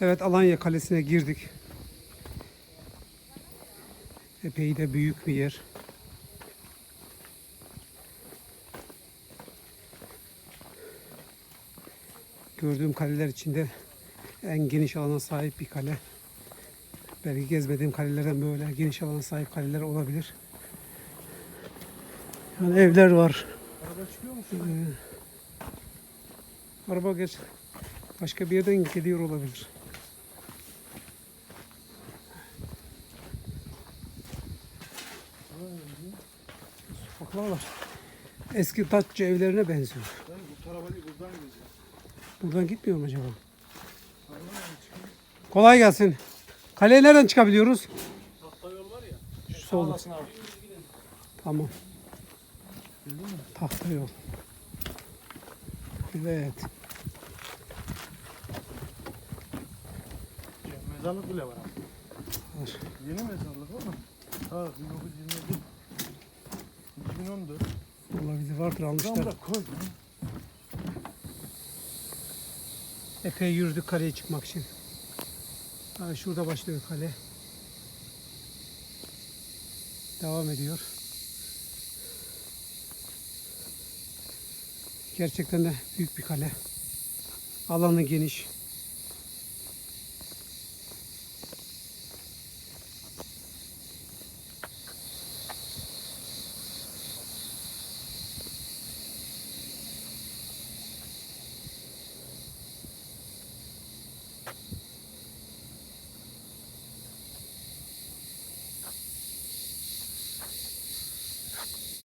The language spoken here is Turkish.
Evet Alanya Kalesi'ne girdik. Epey de büyük bir yer. Gördüğüm kaleler içinde en geniş alana sahip bir kale. Belki gezmediğim kalelerden böyle geniş alana sahip kaleler olabilir. Yani evler var. Araba çıkıyor mu? Araba geç. Başka bir yerden geliyor olabilir. Sokaklar var. Eski Datça evlerine benziyor. Ben bu tarafa değil buradan gideceğim. Buradan gitmiyor mu acaba? Kolay gelsin. Kaleye nereden çıkabiliyoruz? Tahta yol var ya. Şu solda. Tamam. Tahta yol. Evet. Mezarlık bile var. Var. Yeni mezarlık ama. Ha 1927. 2014. Olabilir vardır almışlar. Epey yürüdük kaleye çıkmak için. Ha, şurada başlıyor kale. Devam ediyor. Gerçekten de büyük bir kale. Alanı geniş.